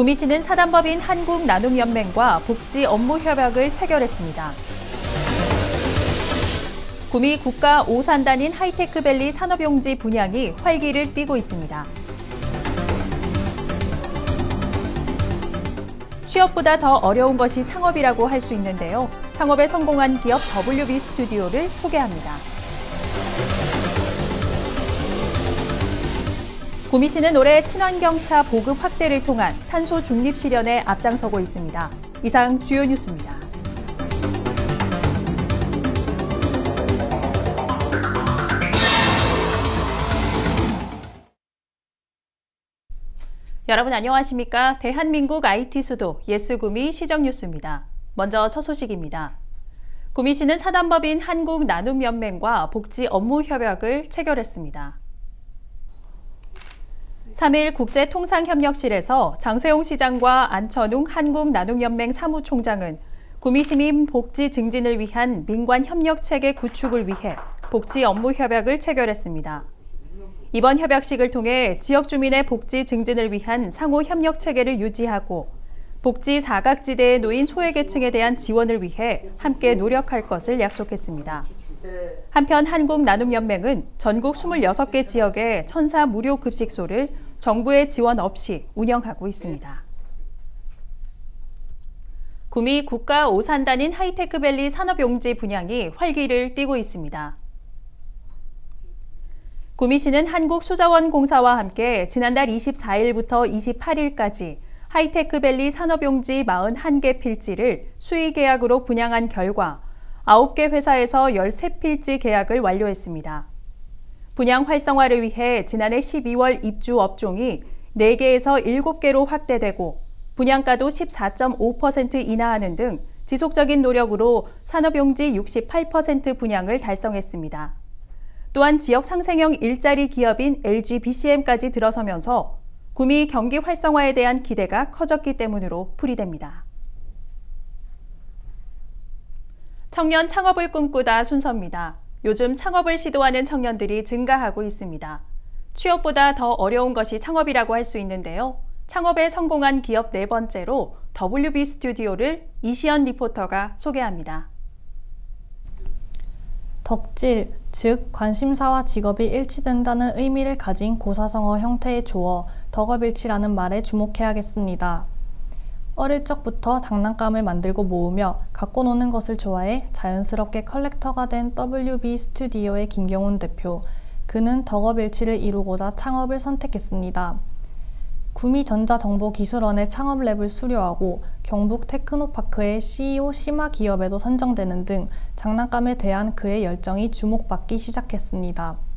구미시는 사단법인 한국나눔연맹과 복지 업무 협약을 체결했습니다. 구미 국가 오산단인 하이테크밸리 산업용지 분양이 활기를 띠고 있습니다. 취업보다 더 어려운 것이 창업이라고 할 수 있는데요. 창업에 성공한 기업 WB 스튜디오를 소개합니다. 구미시는 올해 친환경차 보급 확대를 통한 탄소 중립 실현에 앞장서고 있습니다. 이상 주요 뉴스입니다. 여러분 안녕하십니까? 대한민국 IT 수도 예스구미 시정 뉴스입니다. 먼저 첫 소식입니다. 구미시는 사단법인 한국나눔연맹과 복지 업무 협약을 체결했습니다. 3일 국제통상협력실에서 장세용 시장과 안천웅 한국나눔연맹 사무총장은 구미시민 복지 증진을 위한 민관 협력 체계 구축을 위해 복지 업무 협약을 체결했습니다. 이번 협약식을 통해 지역 주민의 복지 증진을 위한 상호 협력 체계를 유지하고 복지 사각지대에 놓인 소외계층에 대한 지원을 위해 함께 노력할 것을 약속했습니다. 한편 한국나눔연맹은 전국 26개 지역의 천사 무료 급식소를 정부의 지원 없이 운영하고 있습니다. 구미 국가 오산단인 하이테크밸리 산업용지 분양이 활기를 띠고 있습니다. 구미시는 한국수자원공사와 함께 지난달 24일부터 28일까지 하이테크밸리 산업용지 41개 필지를 수의 계약으로 분양한 결과 9개 회사에서 13필지 계약을 완료했습니다. 분양 활성화를 위해 지난해 12월 입주 업종이 4개에서 7개로 확대되고 분양가도 14.5% 인하하는 등 지속적인 노력으로 산업용지 68% 분양을 달성했습니다. 또한 지역 상생형 일자리 기업인 LG BCM까지 들어서면서 구미 경기 활성화에 대한 기대가 커졌기 때문으로 풀이됩니다. 청년 창업을 꿈꾸다 순서입니다. 요즘 창업을 시도하는 청년들이 증가하고 있습니다. 취업보다 더 어려운 것이 창업이라고 할 수 있는데요. 창업에 성공한 기업 네 번째로 WB 스튜디오를 이시연 리포터가 소개합니다. 덕질, 즉 관심사와 직업이 일치된다는 의미를 가진 고사성어 형태의 조어, 덕업일치라는 말에 주목해야겠습니다. 어릴 적부터 장난감을 만들고 모으며 갖고 노는 것을 좋아해 자연스럽게 컬렉터가 된 WB 스튜디오의 김경훈 대표. 그는 덕업일치를 이루고자 창업을 선택했습니다. 구미전자정보기술원의 창업랩을 수료하고 경북 테크노파크의 CEO 심화 기업에도 선정되는 등 장난감에 대한 그의 열정이 주목받기 시작했습니다.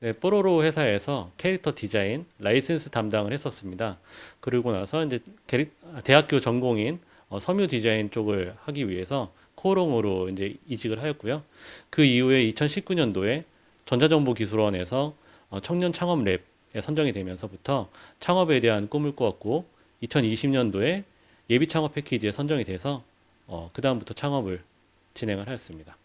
네, 뽀로로 회사에서 캐릭터 디자인, 라이센스 담당을 했었습니다. 그러고 나서 이제 캐릭- 대학교 전공인 어, 섬유 디자인 쪽을 하기 위해서 코롱으로 이제 이직을 하였고요. 그 이후에 2019년도에 전자정보기술원에서 어, 청년 창업 랩에 선정이 되면서부터 창업에 대한 꿈을 꾸었고 2020년도에 예비 창업 패키지에 선정이 돼서 어, 그 다음부터 창업을 진행을 하였습니다.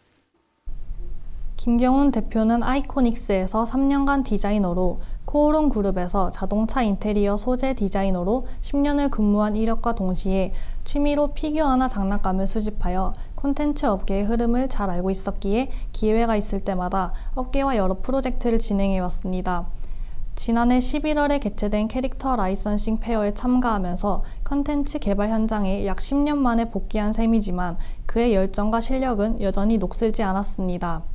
김경훈 대표는 아이코닉스에서 3년간 디자이너로 코오롱 그룹에서 자동차 인테리어 소재 디자이너로 10년을 근무한 이력과 동시에 취미로 피규어나 장난감을 수집하여 콘텐츠 업계의 흐름을 잘 알고 있었기에 기회가 있을 때마다 업계와 여러 프로젝트를 진행해 왔습니다. 지난해 11월에 개최된 캐릭터 라이선싱 페어에 참가하면서 컨텐츠 개발 현장에 약 10년 만에 복귀한 셈이지만 그의 열정과 실력은 여전히 녹슬지 않았습니다.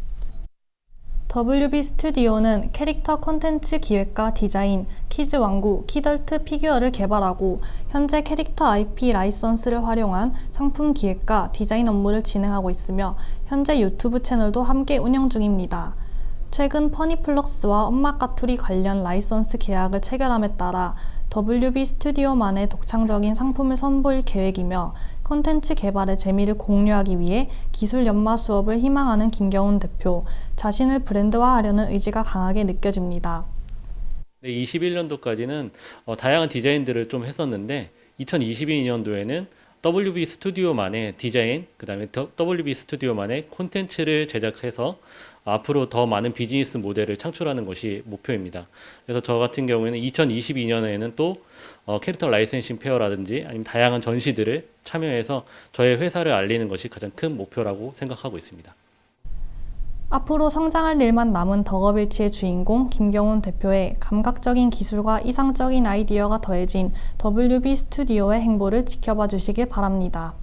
WB 스튜디오는 캐릭터 콘텐츠 기획과 디자인, 키즈 왕구, 키덜트 피규어를 개발하고 현재 캐릭터 IP 라이선스를 활용한 상품 기획과 디자인 업무를 진행하고 있으며 현재 유튜브 채널도 함께 운영 중입니다. 최근 퍼니플럭스와 엄마 까투리 관련 라이선스 계약을 체결함에 따라 WB 스튜디오만의 독창적인 상품을 선보일 계획이며 콘텐츠 개발의 재미를 공유하기 위해 기술 연마 수업을 희망하는 김경훈 대표, 자신을 브랜드화하려는 의지가 강하게 느껴집니다. 네, 21년도까지는 어, 다양한 디자인들을 좀 했었는데 2022년도에는 WB 스튜디오만의 디자인, 그 다음에 더- WB 스튜디오만의 콘텐츠를 제작해서 앞으로 더 많은 비즈니스 모델을 창출하는 것이 목표입니다. 그래서 저 같은 경우에는 2022년에는 또 어, 캐릭터 라이센싱 페어라든지 아니면 다양한 전시들을 참여해서 저의 회사를 알리는 것이 가장 큰 목표라고 생각하고 있습니다. 앞으로 성장할 일만 남은 덕업일치의 주인공 김경훈 대표의 감각적인 기술과 이상적인 아이디어가 더해진 WB 스튜디오의 행보를 지켜봐 주시길 바랍니다.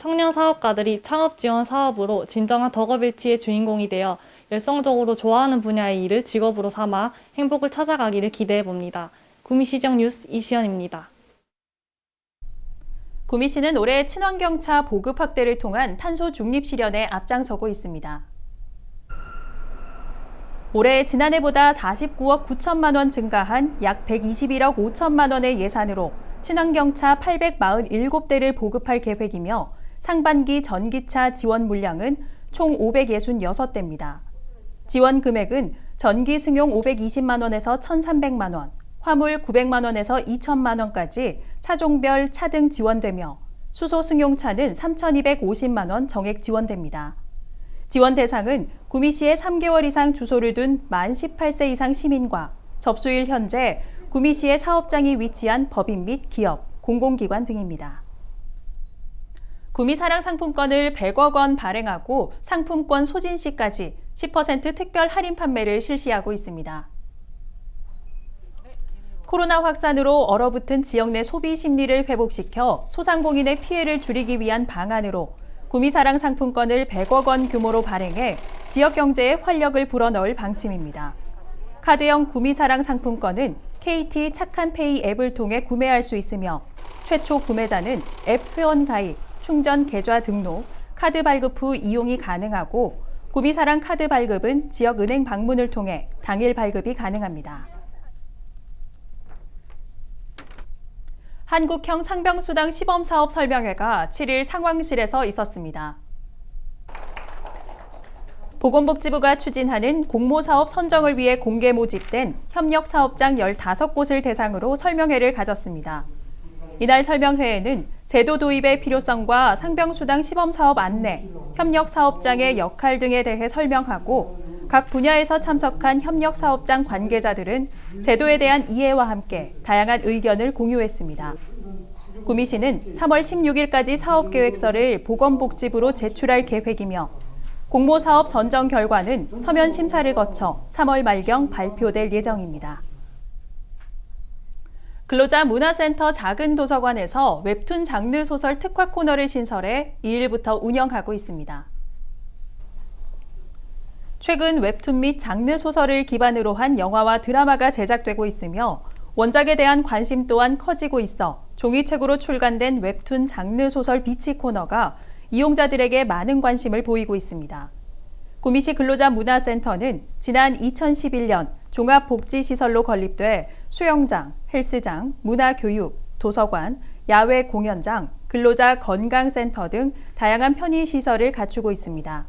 청년 사업가들이 창업 지원 사업으로 진정한 덕업일치의 주인공이 되어 열성적으로 좋아하는 분야의 일을 직업으로 삼아 행복을 찾아가기를 기대해 봅니다. 구미시정 뉴스 이시연입니다. 구미시는 올해 친환경차 보급 확대를 통한 탄소 중립 실현에 앞장서고 있습니다. 올해 지난해보다 49억 9천만 원 증가한 약 121억 5천만 원의 예산으로 친환경차 847대를 보급할 계획이며 상반기 전기차 지원 물량은 총 566대입니다. 지원 금액은 전기 승용 520만 원에서 1,300만 원, 화물 900만 원에서 2천만 원까지 차종별 차등 지원되며 수소 승용차는 3,250만 원 정액 지원됩니다. 지원 대상은 구미시에 3개월 이상 주소를 둔 만 18세 이상 시민과 접수일 현재 구미시의 사업장이 위치한 법인 및 기업, 공공기관 등입니다. 구미사랑 상품권을 100억 원 발행하고 상품권 소진 시까지 10% 특별 할인 판매를 실시하고 있습니다. 코로나 확산으로 얼어붙은 지역 내 소비 심리를 회복시켜 소상공인의 피해를 줄이기 위한 방안으로 구미사랑 상품권을 100억 원 규모로 발행해 지역 경제에 활력을 불어넣을 방침입니다. 카드형 구미사랑 상품권은 KT 착한페이 앱을 통해 구매할 수 있으며 최초 구매자는 앱 회원 가입, 충전 계좌 등록, 카드 발급 후 이용이 가능하고 구미사랑 카드 발급은 지역 은행 방문을 통해 당일 발급이 가능합니다. 한국형 상병수당 시범사업 설명회가 7일 상황실에서 있었습니다. 보건복지부가 추진하는 공모사업 선정을 위해 공개 모집된 협력사업장 15곳을 대상으로 설명회를 가졌습니다. 이날 설명회에는 제도 도입의 필요성과 상병수당 시범사업 안내, 협력사업장의 역할 등에 대해 설명하고 각 분야에서 참석한 협력사업장 관계자들은 제도에 대한 이해와 함께 다양한 의견을 공유했습니다. 구미 시는 3월 16일까지 사업계획서를 보건복지부로 제출할 계획이며 공모사업 선정 결과는 서면 심사를 거쳐 3월 말경 발표될 예정입니다. 근로자 문화센터 작은 도서관에서 웹툰 장르 소설 특화 코너를 신설해 2일부터 운영하고 있습니다. 최근 웹툰 및 장르 소설을 기반으로 한 영화와 드라마가 제작되고 있으며 원작에 대한 관심 또한 커지고 있어 종이책으로 출간된 웹툰 장르 소설 비치 코너가 이용자들에게 많은 관심을 보이고 있습니다. 구미시 근로자 문화센터는 지난 2011년 종합복지시설로 건립돼 수영장, 헬스장, 문화교육, 도서관, 야외 공연장, 근로자 건강센터 등 다양한 편의시설을 갖추고 있습니다.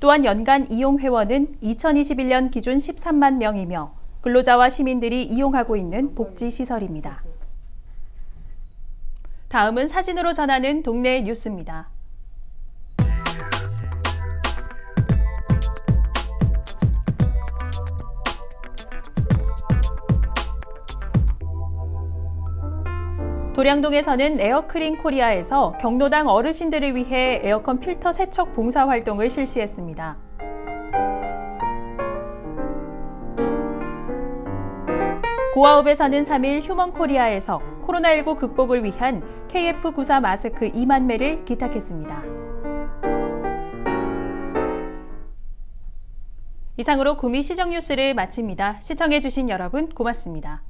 또한 연간 이용 회원은 2021년 기준 13만 명이며 근로자와 시민들이 이용하고 있는 복지시설입니다. 다음은 사진으로 전하는 동네 뉴스입니다. 도량동에서는 에어크린 코리아에서 경로당 어르신들을 위해 에어컨 필터 세척 봉사 활동을 실시했습니다. 고아읍에서는 3일 휴먼 코리아에서 코로나19 극복을 위한 KF94 마스크 2만 매를 기탁했습니다. 이상으로 구미 시정 뉴스를 마칩니다. 시청해주신 여러분 고맙습니다.